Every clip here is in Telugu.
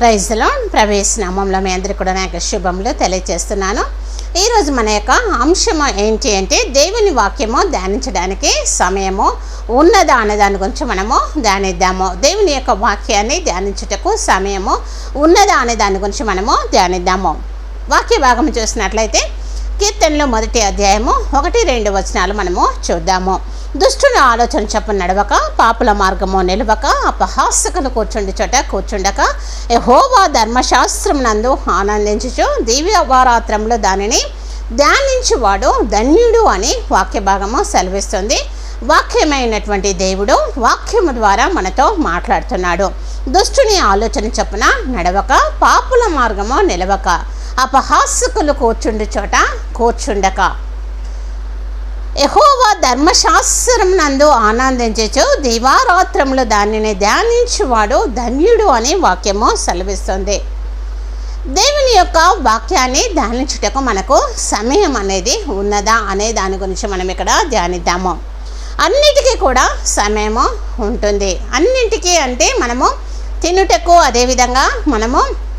ప్రైజ్లో ప్రవేశనామంలో మీ అందరికీ కూడా నాకు శుభములు తెలియజేస్తున్నాను. ఈరోజు మన యొక్క అంశము ఏంటి అంటే దేవుని వాక్యము ధ్యానించడానికి సమయము ఉన్నదా అనే దాని గురించి మనము ధ్యానిద్దాము. దేవుని యొక్క వాక్యాన్ని ధ్యానించుటకు సమయము ఉన్నదా అనే దాని గురించి మనము ధ్యానిద్దాము. వాక్య భాగం చూసినట్లయితే కీర్తనలో మొదటి అధ్యాయము ఒకటి రెండు వచనాలు మనము చూద్దాము. దుష్టుని ఆలోచన చెప్పు నడవక పాపుల మార్గము నిలవక అపహాసకులు కూర్చుండి చోట కూర్చుండక హోవా ధర్మశాస్త్రం నందు ఆనందించుచు దివ్యవారాత్రంలో దానిని ధ్యానించువాడు ధన్యుడు అని వాక్య భాగము సెలవిస్తుంది. వాక్యమైనటువంటి దేవుడు వాక్యము ద్వారా మనతో మాట్లాడుతున్నాడు. దుష్టుని ఆలోచన చొప్పున నడవక పాపుల మార్గము నిలవక అపహాసుకులు కూర్చుండు చోట కూర్చుండక. ఎహోవా ధర్మశాస్త్రం నందు ఆనందించచ్చు దివారాత్రములు దానిని ధ్యానించువాడు ధన్యుడు అనే వాక్యము సెలవిస్తుంది. దేవుని యొక్క వాక్యాన్ని ధ్యానించుటకు మనకు సమయం అనేది ఉన్నదా అనే దాని గురించి మనం ఇక్కడ ధ్యానిద్దాము. అన్నిటికీ కూడా సమయము ఉంటుంది. అన్నింటికీ అంటే మనము తినుటకు అదేవిధంగా మనము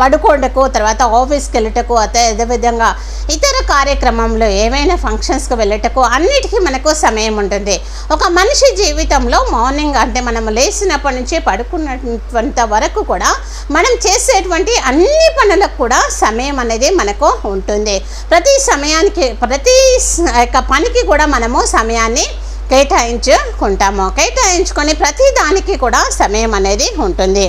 పడుకోండకు తర్వాత ఆఫీస్కి వెళ్ళటకు అదే అదేవిధంగా ఇతర కార్యక్రమంలో ఏమైనా ఫంక్షన్స్కి వెళ్ళటకు అన్నిటికీ మనకు సమయం ఉంటుంది. ఒక మనిషి జీవితంలో మార్నింగ్ అంటే మనం లేచినప్పటి నుంచి పడుకున్నంత వరకు కూడా మనం చేసేటువంటి అన్ని పనులకు కూడా సమయం అనేది మనకు ఉంటుంది. ప్రతి సమయానికి ప్రతి యొక్క పనికి కూడా మనము సమయాన్ని కేటాయించుకుంటాము. కేటాయించుకొని ప్రతి దానికి కూడా సమయం అనేది ఉంటుంది.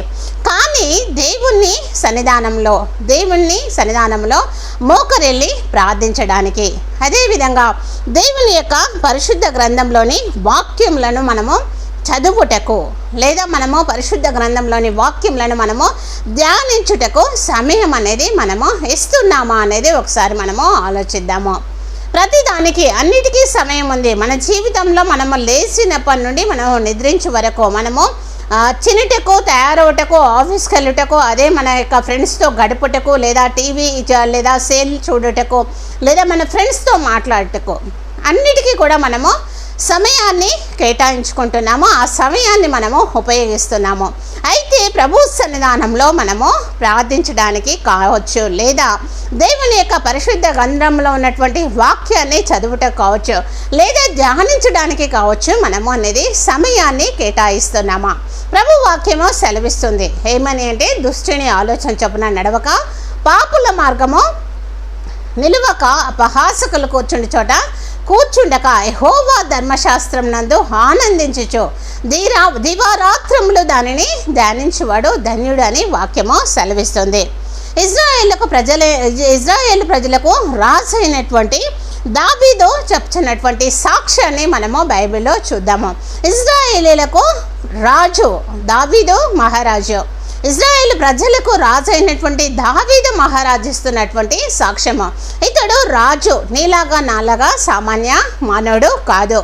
కానీ దేవుణ్ణి సన్నిధానంలో దేవుణ్ణి సన్నిధానంలో మోకరెళ్ళి ప్రార్థించడానికి. అదేవిధంగా దేవుని యొక్క పరిశుద్ధ గ్రంథంలోని వాక్యములను మనము చదువుటకు లేదా మనము పరిశుద్ధ గ్రంథంలోని వాక్యములను మనము ధ్యానించుటకు సమయం అనేది మనము ఇస్తున్నామా అనేది ఒకసారి మనము ఆలోచిద్దాము. ప్రతి దానికి అన్నిటికీ సమయం ఉంది. మన జీవితంలో మనము లేచినప్పటి నుండి మనము నిద్రించే వరకు మనము ఆ, చినుటకు తయారవుటకు ఆఫీస్కి వెళ్ళుటకు అదే మన యొక్క ఫ్రెండ్స్తో గడుపుటకు లేదా టీవీ లేదా సేల్ చూడుటకు లేదా మన ఫ్రెండ్స్తో మాట్లాడటకు అన్నిటికీ కూడా మనము సమయాన్ని కేటాయించుకుంటున్నాము ఆ సమయాన్ని మనము ఉపయోగిస్తున్నాము. అయితే ప్రభు సన్నిధానంలో మనము ప్రార్థించడానికి కావచ్చు లేదా దేవుని యొక్క పరిశుద్ధ గంధ్రంలో ఉన్నటువంటి వాక్యాన్ని చదువుట కావచ్చు లేదా ధ్యానించడానికి కావచ్చు మనము అనేది సమయాన్ని కేటాయిస్తున్నామా? ప్రభు వాక్యము సెలవిస్తుంది. ఏమని అంటే దుష్టిని ఆలోచన చొప్పున నడవక పాపుల మార్గము నిలువక అపహాసకులు కూర్చుని చోట కూర్చుండక యెహోవా ధర్మశాస్త్రం నందు ఆనందించుచు దీరా దివారాత్రములు దానిని ధ్యానించువాడు ధన్యుడు అని వాక్యము సెలవిస్తుంది. ఇజ్రాయేళ్ళకు ప్రజల ఇజ్రాయేల్ ప్రజలకు రాజైనటువంటి దాబీదో చెప్తున్నటువంటి సాక్ష్యాన్ని మనము బైబిల్లో చూద్దాము. ఇజ్రాయేలీలకు రాజు దాబీదో మహారాజు. ఇజ్రాయేల్ ప్రజలకు రాజు అయినటువంటి దావీదు మహారాజిస్తున్నటువంటి సాక్ష్యము. ఇతడు రాజు నీలాగా నాలాగా సామాన్య మానవుడు కాదు.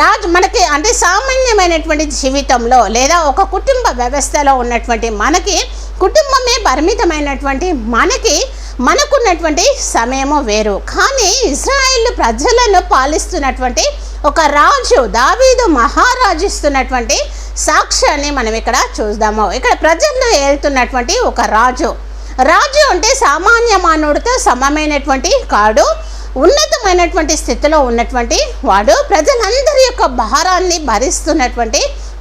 రాజు మనకి అంటే సామాన్యమైనటువంటి జీవితంలో లేదా ఒక కుటుంబ వ్యవస్థలో ఉన్నటువంటి మనకి కుటుంబమే పరిమితమైనటువంటి మనకి మనకున్నటువంటి సమయము వేరు. కానీ ఇజ్రాయిల్ ప్రజలను పాలిస్తున్నటువంటి ఒక రాజు దావీదు మహారాజిస్తున్నటువంటి సాక్ష్యాన్ని మనం ఇక్కడ చూద్దాము. ఇక్కడ ప్రజల్లో ఏలుతున్నటువంటి ఒక రాజు. రాజు అంటే సామాన్య మానవుడితో సమమైనటువంటి కాడు ఉన్నతమైనటువంటి స్థితిలో ఉన్నటువంటి వాడు ప్రజలందరి యొక్క భారాన్ని భరిస్తున్నటువంటి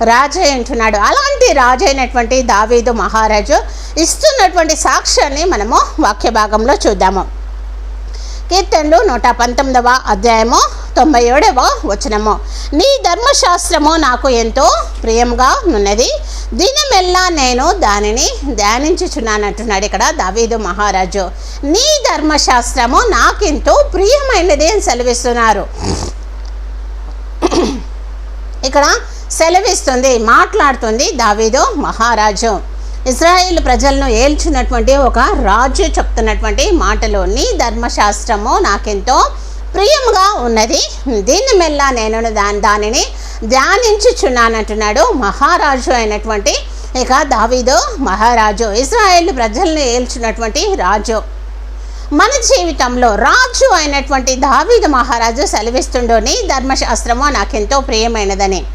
రాజు అంటున్నాడు అలాంటి రాజు అయినటువంటి దావీదు మహారాజు ఇస్తున్నటువంటి సాక్ష్యాన్ని మనము వాక్య భాగంలో చూద్దాము. కీర్తనలు నూట పంతొమ్మిదవ అధ్యాయము తొంభై ఏడవ వచనము. నీ ధర్మశాస్త్రము నాకు ఎంతో ప్రియంగా ఉన్నది. దినమెల్లా నేను దానిని ధ్యానించుచున్నానంటున్నాడు ఇక్కడ దావీదు మహారాజు. నీ ధర్మశాస్త్రము నాకెంతో ప్రియమైనది అని సెలవిస్తున్నారు. ఇక్కడ సెలవిస్తుంది మాట్లాడుతుంది దావీదు మహారాజు. ఇజ్రాయేల్ ప్రజలను ఏల్చినటువంటి ఒక రాజు చెప్తున్నటువంటి మాటలు నీ ధర్మశాస్త్రము నాకెంతో ప్రియముగా ఉన్నది. దీన్ని మెల్ల నేను దాని దానిని ధ్యానించుచున్నానంటున్నాడు మహారాజు అయినటువంటి ఇక దావీదు. మహారాజు ఇస్రాయేల్ ప్రజలను ఏల్చినటువంటి రాజు. మన జీవితంలో రాజు అయినటువంటి దావీదు మహారాజు సెలవిస్తుండోని ధర్మశాస్త్రము నాకెంతో ప్రియమైనదని.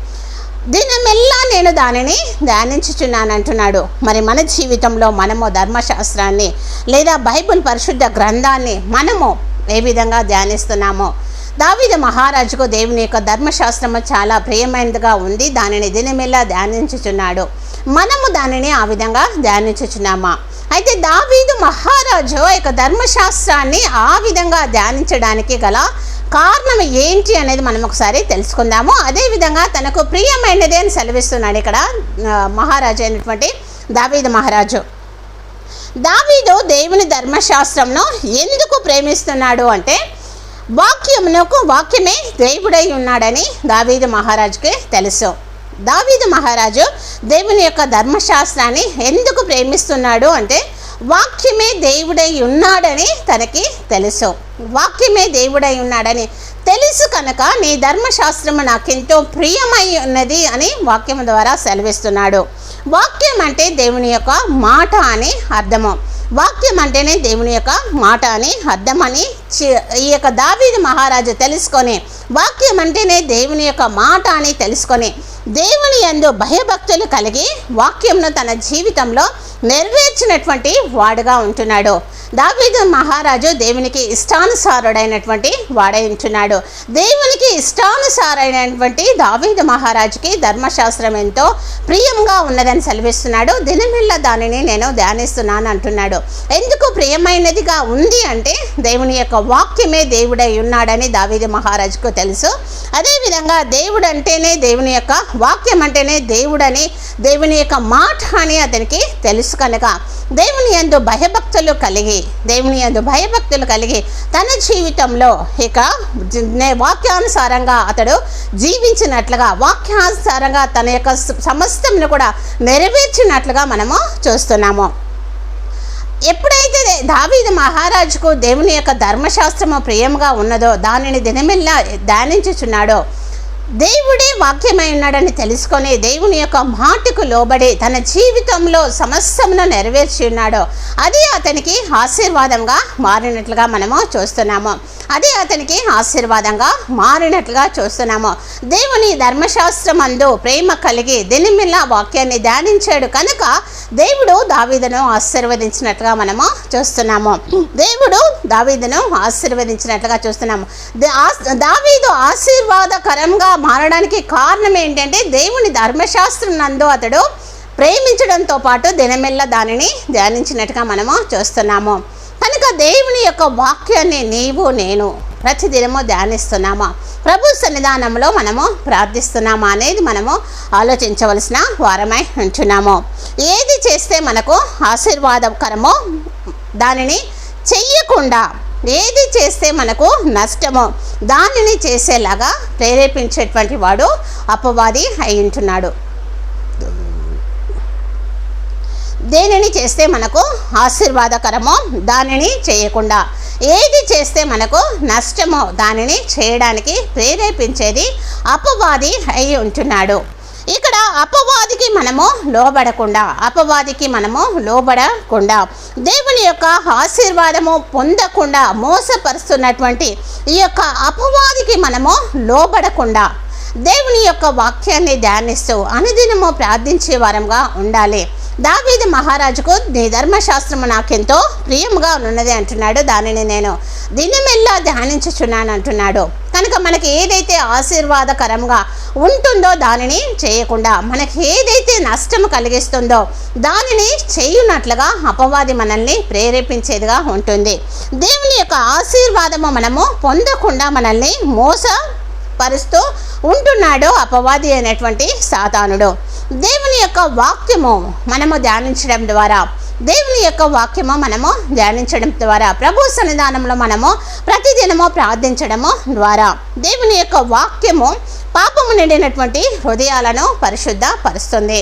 దీని మెల్లా నేను దానిని ధ్యానించుచున్నాను అంటున్నాడు మరి మన జీవితంలో మనము ధర్మశాస్త్రాన్ని లేదా బైబిల్ పరిశుద్ధ గ్రంథాన్ని మనము ఏ విధంగా ధ్యానిస్తున్నామో. దావిద మహారాజుకు దేవుని యొక్క ధర్మశాస్త్రము చాలా ప్రియమైనదిగా ఉంది. దానిని దినమెల్లా ధ్యానించుచున్నాడు. మనము దానిని ఆ విధంగా ధ్యానించుచున్నామా? అయితే దావీదు మహారాజు యొక్క ధర్మశాస్త్రాన్ని ఆ విధంగా ధ్యానించడానికి గల కారణం ఏంటి అనేది మనం ఒకసారి తెలుసుకుందాము. అదేవిధంగా తనకు ప్రియమైనదే అని సెలవిస్తున్నాడు ఇక్కడ మహారాజు అయినటువంటి దావీదు మహారాజు. దావీదు దేవుని ధర్మశాస్త్రంను ఎందుకు ప్రేమిస్తున్నాడు అంటే వాక్యమునకు వాక్యమే దేవుడై ఉన్నాడని దావీదు మహారాజుకి తెలుసు. దావీదు మహారాజు దేవుని యొక్క ధర్మశాస్త్రాన్ని ఎందుకు ప్రేమిస్తున్నాడు అంటే వాక్యమే దేవుడై ఉన్నాడని తనకి తెలుసు. వాక్యమే దేవుడై ఉన్నాడని తెలుసు కనుక నీ ధర్మశాస్త్రము నాకెంతో ప్రియమై ఉన్నది అని వాక్యం ద్వారా సెలవిస్తున్నాడు. వాక్యం అంటే దేవుని యొక్క మాట అని అర్థము. వాక్యం అంటేనే దేవుని యొక్క మాట అని అర్థమని చి- ఈ యొక్క దావీది మహారాజు తెలుసుకొని వాక్యం అంటేనే దేవుని యొక్క మాట అని తెలుసుకొని దేవుని యందు భయభక్తులు కలిగి వాక్యంను తన జీవితంలో నెరవేర్చినటువంటి వాడుగా ఉంటున్నాడు. దావీదు మహారాజు దేవునికి ఇష్టానుసారుడైనటువంటి వాడయించున్నాడు దేవునికి ఇష్టానుసారైనటువంటి దావీదు మహారాజుకి ధర్మశాస్త్రం ఎంతో ప్రియంగా ఉన్నదని సెలవిస్తున్నాడు. దినమిల్ల దానిని నేను ధ్యానిస్తున్నాను అంటున్నాడు. ఎందుకు ప్రియమైనదిగా ఉంది అంటే దేవుని యొక్క వాక్యమే దేవుడై ఉన్నాడని దావీదు మహారాజుకు తెలుసు. అదేవిధంగా దేవుడు అంటేనే దేవుని యొక్క వాక్యం అంటేనే దేవుడని దేవుని యొక్క మాట అని అతనికి తెలుసు కనుక. దేవుని ఎందు భయభక్తులు కలిగి దేవుని యందు భయభక్తులు కలిగి తన జీవితంలో ఇక వాక్యానుసారంగా అతడు జీవించినట్లుగా వాక్యానుసారంగా తన యొక్క సమస్తంను కూడా నెరవేర్చినట్లుగా మనము చూస్తున్నాము. ఎప్పుడైతే దావీదు మహారాజుకు దేవుని యొక్క ధర్మశాస్త్రము ప్రియంగా ఉన్నదో దానిని దినమెల్లా ధ్యానించుచున్నాడో దేవుడే వాక్యమై ఉన్నాడని తెలుసుకొని దేవుని యొక్క మాటకు లోబడి తన జీవితంలో సమస్తమును నెరవేర్చి ఉన్నాడో. అది అతనికి ఆశీర్వాదంగా మారినట్లుగా మనము చూస్తున్నాము. అది అతనికి ఆశీర్వాదంగా మారినట్లుగా చూస్తున్నాము. దేవుని ధర్మశాస్త్రమందు ప్రేమ కలిగి దినమిల్లా వాక్యాన్ని ధ్యానించాడు కనుక దేవుడు దావీదును ఆశీర్వదించినట్లుగా మనము చూస్తున్నాము. దేవుడు దావీదును ఆశీర్వదించినట్లుగా చూస్తున్నాము. దావీదు ఆశీర్వాదకరంగా మారడానికి కారణం ఏంటంటే దేవుని ధర్మశాస్త్రం నందు అతడు ప్రేమించడంతో పాటు దినమెల్ల దానిని ధ్యానించినట్టుగా మనము చూస్తున్నాము. కనుక దేవుని యొక్క వాక్యాన్ని నీవు నేను ప్రతిదినము ధ్యానిస్తున్నామా? ప్రభు సన్నిధానంలో మనము ప్రార్థిస్తున్నామా అనేది మనము ఆలోచించవలసిన వారమై ఉంటున్నాము. ఏది చేస్తే మనకు ఆశీర్వాదకరమో దానిని చెయ్యకుండా ఏది చేస్తే మనకు నష్టమో దానిని చేసేలాగా ప్రేరేపించేటువంటి వాడు అపవాది అయి ఉంటున్నాడు. దేనిని చేస్తే మనకు ఆశీర్వాదకరమో దానిని చేయకుండా? ఏది చేస్తే మనకు నష్టమో దానిని చేయడానికి ప్రేరేపించేది అపవాది అయి ఉంటున్నాడు. ఇక్కడ అపవాదికి మనము లోబడకుండా అపవాదికి మనము లోబడకుండా దేవుని యొక్క ఆశీర్వాదము పొందకుండా మోసపరుస్తున్నటువంటి ఈ యొక్క అపవాదికి మనము లోబడకుండా దేవుని యొక్క వాక్యాన్ని ధ్యానిస్తూ అనుదినము ప్రార్థించే వారంగా ఉండాలి. దావీది మహారాజుకు నీ ధర్మశాస్త్రము నాకెంతో ప్రియముగా ఉన్నది అంటున్నాడు. దానిని నేను దినమెల్లా ధ్యానించుచున్నాను అంటున్నాడు కనుక మనకి ఏదైతే ఆశీర్వాదకరంగా ఉంటుందో దానిని చేయకుండా మనకి ఏదైతే నష్టం కలిగిస్తుందో దానిని చేయునట్లుగా అపవాది మనల్ని ప్రేరేపించేదిగా ఉంటుంది. దేవుని యొక్క ఆశీర్వాదము మనము పొందకుండా మనల్ని మోసపరుస్తూ ఉంటున్నాడు అపవాది అనేటువంటి సాతానుడు. దేవుని యొక్క వాక్యము మనము ధ్యానించడం ద్వారా దేవుని యొక్క వాక్యము మనము ధ్యానించడం ద్వారా ప్రభు సన్నిధానంలో మనము ప్రతిదినము ప్రార్థించడము ద్వారా దేవుని యొక్క వాక్యము పాపము నిండినటువంటి హృదయాలను పరిశుద్ధ పరుస్తుంది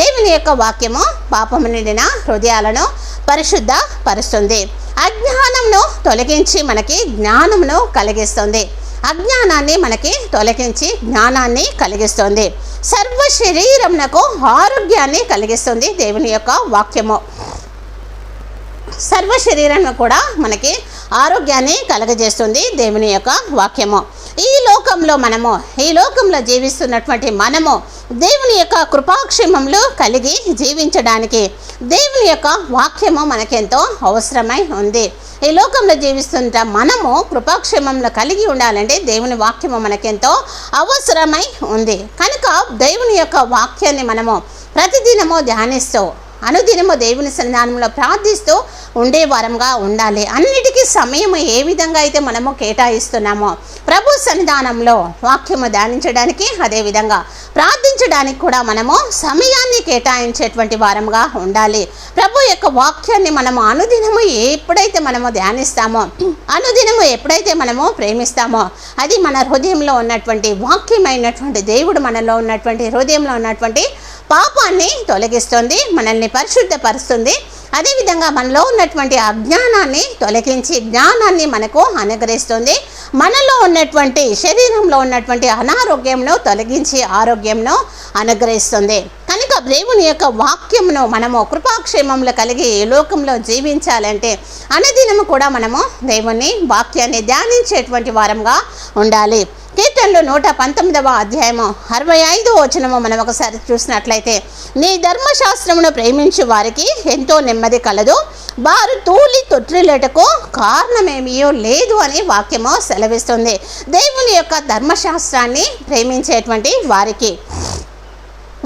దేవుని యొక్క వాక్యము పాపము నిండిన హృదయాలను పరిశుద్ధ పరుస్తుంది అజ్ఞానంను తొలగించి మనకి జ్ఞానమును కలిగిస్తుంది. అజ్ఞానాన్ని మనకి తొలగించి జ్ఞానాన్ని కలిగిస్తుంది. సర్వ శరీరమునకు ఆరోగ్యాన్ని కలిగిస్తుంది దేవుని యొక్క వాక్యము. సర్వ శరీరాన్ని కూడా మనకి ఆరోగ్యాన్ని కలగజేస్తుంది దేవుని యొక్క వాక్యము. ఈ లోకంలో మనము ఈ లోకంలో జీవిస్తున్నటువంటి మనము దేవుని యొక్క కృపాక్షేమంలో కలిగి జీవించడానికి దేవుని యొక్క వాక్యము మనకెంతో అవసరమై ఉంది. ఈ లోకంలో జీవిస్తుంట మనము కృపాక్షేమంలో కలిగి ఉండాలంటే దేవుని వాక్యము మనకెంతో అవసరమై ఉంది. కనుక దేవుని యొక్క వాక్యాన్ని మనము ప్రతిదినము ధ్యానిస్తూ అనుదినము దేవుని సన్నిధానంలో ప్రార్థిస్తూ ఉండే వారంగా ఉండాలి. అన్నిటికీ సమయం ఏ విధంగా అయితే మనము కేటాయిస్తున్నామో ప్రభు సన్నిధానంలో వాక్యము ధ్యానించడానికి అదేవిధంగా ప్రార్థించడానికి కూడా మనము సమయాన్ని కేటాయించేటువంటి వారంగా ఉండాలి. ప్రభు యొక్క వాక్యాన్ని మనము అనుదినము ఎప్పుడైతే మనము ధ్యానిస్తామో అనుదినము ఎప్పుడైతే మనము ప్రేమిస్తామో అది మన హృదయంలో ఉన్నటువంటి వాక్యమైనటువంటి దేవుడు మనలో ఉన్నటువంటి హృదయంలో ఉన్నటువంటి పాపాన్ని తొలగిస్తుంది మనల్ని పరిశుద్ధపరుస్తుంది. అదేవిధంగా మనలో ఉన్నటువంటి అజ్ఞానాన్ని తొలగించి జ్ఞానాన్ని మనకు అనుగ్రహిస్తుంది. మనలో ఉన్నటువంటి శరీరంలో ఉన్నటువంటి అనారోగ్యంను తొలగించి ఆరోగ్యంను అనుగ్రహిస్తుంది. కనుక దేవుని యొక్క వాక్యమును మనము కృపాక్షేమంలో కలిగి ఈ లోకంలో జీవించాలంటే అనుదినము కూడా మనము దేవుని వాక్యాన్ని ధ్యానించేటువంటి వారంగా ఉండాలి. కీర్తనలు నూట పంతొమ్మిదవ అధ్యాయము అరవై ఐదు వచనము మనం ఒకసారి చూసినట్లయితే నీ ధర్మశాస్త్రమును ప్రేమించు వారికి ఎంతో నెమ్మది కలదు. వారు తూలి తొట్టిలేటకు కారణమేమియో లేదు అని వాక్యము సెలవిస్తుంది. దేవుని యొక్క ధర్మశాస్త్రాన్ని ప్రేమించేటువంటి వారికి.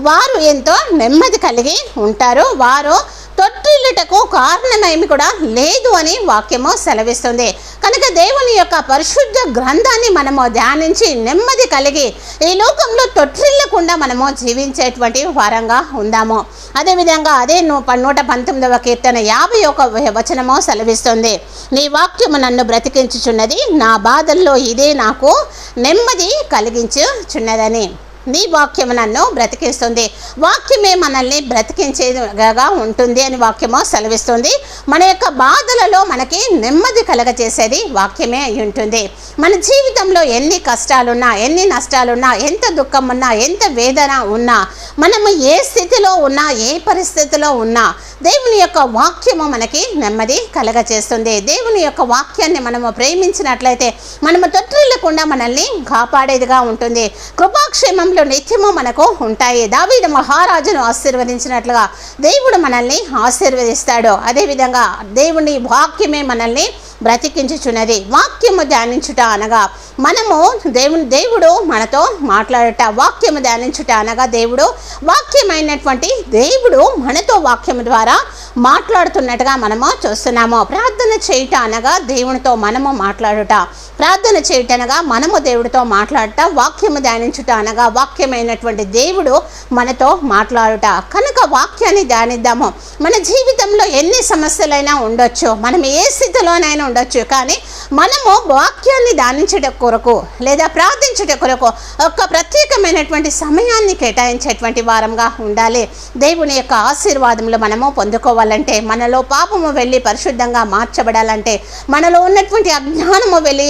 వారు ఎంతో నెమ్మది కలిగి ఉంటారు. వారు తొట్టిల్లుటకు కారణమేమి కూడా లేదు అని వాక్యము సెలవిస్తుంది. కనుక దేవుని యొక్క పరిశుద్ధ గ్రంథాన్ని మనము ధ్యానించి నెమ్మది కలిగి ఈ లోకంలో తొట్టిల్లకుండా మనము జీవించేటువంటి వారంగా ఉందాము. అదేవిధంగా అదే నూ- నూట పంతొమ్మిదవ కీర్తన యాభై ఒక వచనము సెలవిస్తుంది. నీ వాక్యము నన్ను బ్రతికించుచున్నది నా బాధల్లో ఇదే నాకు నెమ్మది కలిగించుచున్నదని. నీ వాక్యం నన్ను బ్రతికిస్తుంది. వాక్యమే మనల్ని బ్రతికించేదిగా ఉంటుంది అని వాక్యము సెలవిస్తుంది. మన యొక్క బాధలలో మనకి నెమ్మది కలగజేసేది వాక్యమే అయి ఉంటుంది. మన జీవితంలో ఎన్ని కష్టాలున్నా ఎన్ని నష్టాలున్నా ఎంత దుఃఖం ఉన్నా ఎంత వేదన ఉన్నా మనము ఏ స్థితిలో ఉన్నా ఏ పరిస్థితిలో ఉన్నా దేవుని యొక్క వాక్యము మనకి నెమ్మది కలగజేస్తుంది. దేవుని యొక్క వాక్యాన్ని మనము ప్రేమించినట్లయితే మనము తొట్టిల్లకుండా మనల్ని కాపాడేదిగా ఉంటుంది. కృపాక్షేమం జీవితంలో నిత్యము మనకు ఉంటాయి. దావీదు మహారాజును ఆశీర్వదించినట్లుగా దేవుడు మనల్ని ఆశీర్వదిస్తాడు. అదేవిధంగా దేవుని వాక్యమే మనల్ని బ్రతికించుచున్నది. వాక్యము ధ్యానించుట అనగా మనము దేవుని దేవుడు మనతో మాట్లాడట. వాక్యము ధ్యానించుట అనగా దేవుడు వాక్యమైనటువంటి దేవుడు మనతో వాక్యము ద్వారా మాట్లాడుతున్నట్టుగా మనము చూస్తున్నాము. ప్రార్థన చేయుట అనగా దేవునితో మనము మాట్లాడుట. ప్రార్థన చేయుట అనగా మనము దేవుడితో మాట్లాడుట. వాక్యము ధ్యానించుట అనగా వాక్యమైనటువంటి దేవుడు మనతో మాట్లాడుట. కనుక వాక్యాన్ని ధ్యానిద్దాము. మన జీవితంలో ఎన్ని సమస్యలైనా ఉండొచ్చు. మనం ఏ స్థితిలోనైనా ఉండొచ్చు. కానీ మనము వాక్యాన్ని ధ్యానించట కొరకు లేదా ప్రార్థించట కొరకు ఒక ప్రత్యేకమైనటువంటి సమయాన్ని కేటాయించేటువంటి వారంగా ఉండాలి. దేవుని యొక్క ఆశీర్వాదములు మనము పొందుకోవాలంటే మనలో పాపము వెళ్ళి పరిశుద్ధంగా మార్చబడాలంటే మనలో ఉన్నటువంటి అజ్ఞానము వెళ్ళి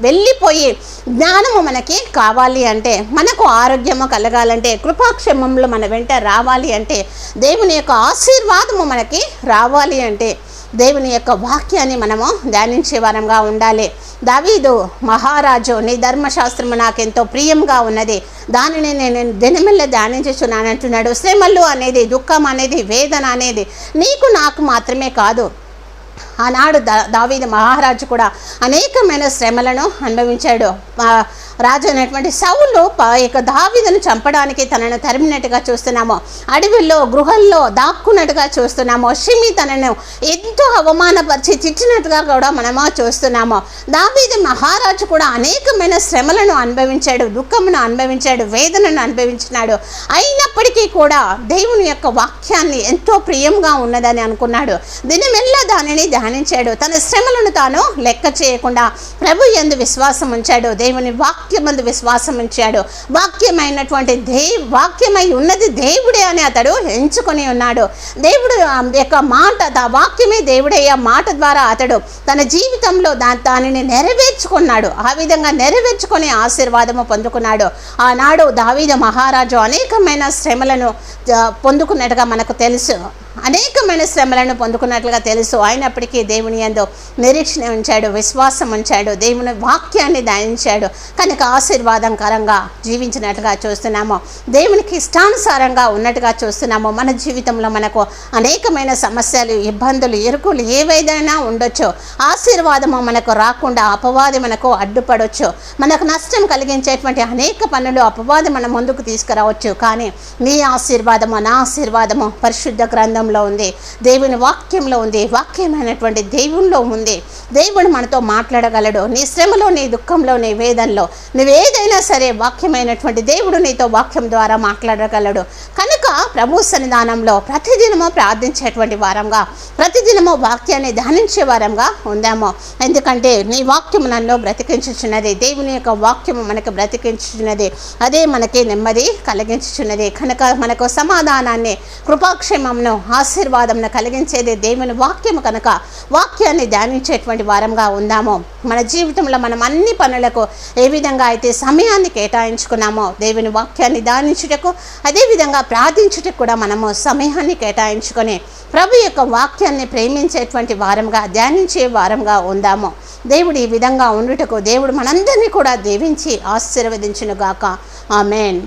వెళ్ళిపోయి జ్ఞానము మనకి కావాలి అంటే మనకు ఆరోగ్యము కలగాలంటే కృపాక్షేమంలో మన వెంట రావాలి అంటే దేవుని యొక్క ఆశీర్వాదము మనకి రావాలి అంటే దేవుని యొక్క వాక్యాన్ని మనము ధ్యానించే వారంగా ఉండాలి. దావీదు మహారాజు నీ ధర్మశాస్త్రము నాకెంతో ప్రియంగా ఉన్నది. దానిని నేను దినమెల్ల ధ్యానించుచున్నానంటున్నాడు శ్రమలు అనేది దుఃఖం అనేది వేదన అనేది నీకు నాకు మాత్రమే కాదు. ఆనాడు దా దావీదు మహారాజు కూడా అనేకమైన శ్రమలను అనుభవించాడు. రాజు అనేటువంటి సౌలు యొక్క ఇక దావీదును చంపడానికి తనను తరిమినట్టుగా చూస్తున్నాము. అడవిలో గృహల్లో దాక్కున్నట్టుగా చూస్తున్నాము. షిమి తనను ఎంతో అవమానపరిచి తిట్టినట్టుగా కూడా మనము చూస్తున్నాము. దావీది మహారాజు కూడా అనేకమైన శ్రమలను అనుభవించాడు దుఃఖమును అనుభవించాడు వేదనను అనుభవించినాడు. అయినప్పటికీ కూడా దేవుని యొక్క వాక్యాన్ని ఎంతో ప్రియంగా ఉన్నదని అనుకున్నాడు. దినమెల్లా దానిని ధ్యానం ధ్యానించాడు తన శ్రమలను తాను లెక్క చేయకుండా ప్రభు ఎందు విశ్వాసం ఉంచాడు. దేవుని వాక్యమందు విశ్వాసం ఉంచాడు. వాక్యమైనటువంటి దే వాక్యమై ఉన్నది దేవుడే అని అతడు ఎంచుకొని ఉన్నాడు. దేవుడు యొక్క మాట ఆ వాక్యమే దేవుడే ఆ మాట ద్వారా అతడు తన జీవితంలో దా దానిని నెరవేర్చుకున్నాడు. ఆ విధంగా నెరవేర్చుకొని ఆశీర్వాదము పొందుకున్నాడు. ఆనాడు దావీద మహారాజు అనేకమైన శ్రమలను పొందుకున్నట్టుగా మనకు తెలుసు. అనేకమైన శ్రమలను పొందుకున్నట్లుగా తెలుసు. అయినప్పటికీ దేవుని యందు నిరీక్షణ ఉంచాడు విశ్వాసం ఉంచాడు దేవుని వాక్యాన్ని ధ్యానించాడు. కనుక ఆశీర్వాదం కరంగా జీవించినట్లుగా చూస్తున్నాము. దేవునికి ఇష్టానుసారంగా ఉన్నట్టుగా చూస్తున్నాము. మన జీవితంలో మనకు అనేకమైన సమస్యలు ఇబ్బందులు ఇరుకులు ఏవైనా ఉండొచ్చు. ఆశీర్వాదము మనకు రాకుండా అపవాది మనకు అడ్డుపడవచ్చు మనకు నష్టం కలిగించేటువంటి అనేక పనులు అపవాది మన ముందుకు తీసుకురావచ్చు. కానీ నీ ఆశీర్వాదము నా ఆశీర్వాదము పరిశుద్ధ గ్రంథం గ్రంథంలో ఉంది దేవుని వాక్యంలో ఉంది వాక్యమైనటువంటి దేవునిలో ఉంది. దేవుడు మనతో మాట్లాడగలడు. నీ శ్రమలో నీ దుఃఖంలో నీ వేదంలో నువ్వేదైనా సరే వాక్యమైనటువంటి దేవుడు నీతో వాక్యం ద్వారా మాట్లాడగలడు. కనుక ప్రభు సన్నిధానంలో ప్రతిదినము ప్రార్థించేటువంటి వారంగా ప్రతిదినము వాక్యాన్ని ధ్యానించే వారంగా ఉందాము. ఎందుకంటే నీ వాక్యము నన్ను బ్రతికించుచున్నది దేవుని యొక్క వాక్యము మనకు బ్రతికించుచున్నది అదే మనకి నెమ్మది కలిగించుచున్నది. కనుక మనకు సమాధానాన్ని కృపాక్షేమంను ఆశీర్వాదంను కలిగించేది దేవుని వాక్యము కనుక. వాక్యాన్ని ధ్యానించేటువంటి వారంగా ఉందాము. మన జీవితంలో మనం అన్ని పనులకు ఏ విధంగా అయితే సమయాన్ని కేటాయించుకున్నామో దేవుని వాక్యాన్ని ధ్యానించుటకు అదేవిధంగా ప్రార్థించుటకు కూడా మనము సమయాన్ని కేటాయించుకొని ప్రభు యొక్క వాక్యాన్ని ప్రేమించేటువంటి వారంగా ధ్యానించే వారంగా ఉందాము. దేవుడు ఈ విధంగా ఉండుటకు దేవుడు మనందరినీ కూడా దీవించి ఆశీర్వదించునుగాక. ఆమెన్.